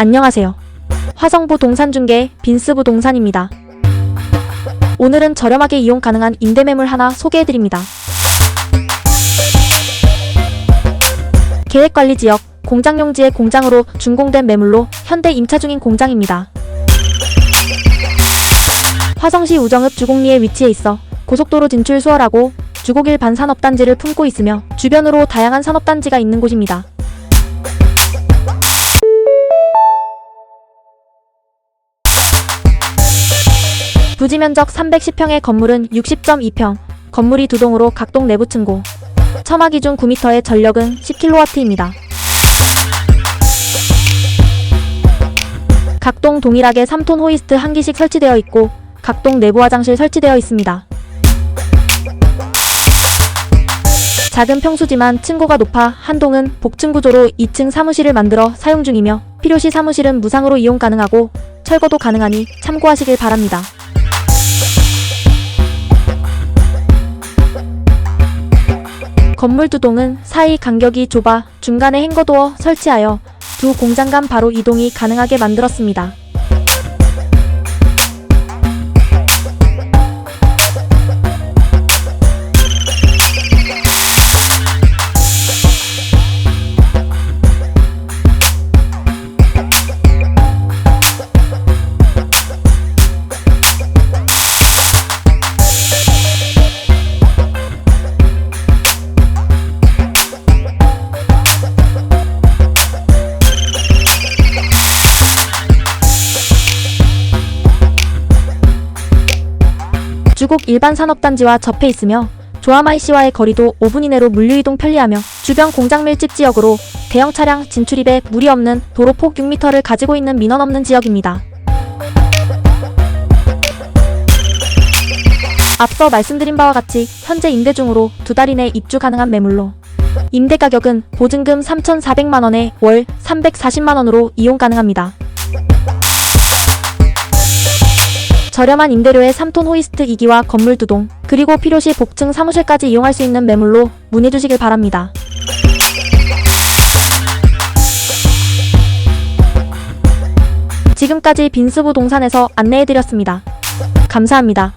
안녕하세요. 화성부 동산중개 빈스부 동산입니다. 오늘은 저렴하게 이용 가능한 임대 매물 하나 소개해드립니다. 계획관리지역 공장용지의 공장으로 준공된 매물로 현대 임차 중인 공장입니다. 화성시 우정읍 주곡리에 위치해 있어 고속도로 진출 수월하고 주곡일 반산업단지를 품고 있으며 주변으로 다양한 산업단지가 있는 곳입니다. 부지 면적 310평의 건물은 60.2평, 건물이 두 동으로 각동 내부 층고, 처마 기준 9m의 전력은 10kW입니다. 각동 동일하게 3톤 호이스트 한 기씩 설치되어 있고, 각동 내부 화장실 설치되어 있습니다. 작은 평수지만 층고가 높아 한 동은 복층 구조로 2층 사무실을 만들어 사용 중이며 필요시 사무실은 무상으로 이용 가능하고 철거도 가능하니 참고하시길 바랍니다. 건물 두 동은 사이 간격이 좁아 중간에 행거도어 설치하여 두 공장 간 바로 이동이 가능하게 만들었습니다. 주곡 일반 산업단지와 접해 있으며 조아마이시와의 거리도 5분 이내로 물류이동 편리하며 주변 공장 밀집 지역으로 대형 차량 진출입에 무리 없는 도로 폭 6m를 가지고 있는 민원 없는 지역입니다. 앞서 말씀드린 바와 같이 현재 임대 중으로 두 달 이내 입주 가능한 매물로 임대 가격은 보증금 3,400만 원에 월 340만 원으로 이용 가능합니다. 저렴한 임대료에 3톤 호이스트 2기와 건물 2동, 그리고 필요시 복층 사무실까지 이용할 수 있는 매물로 문의 주시길 바랍니다. 지금까지 빈스부 동산에서 안내해드렸습니다. 감사합니다.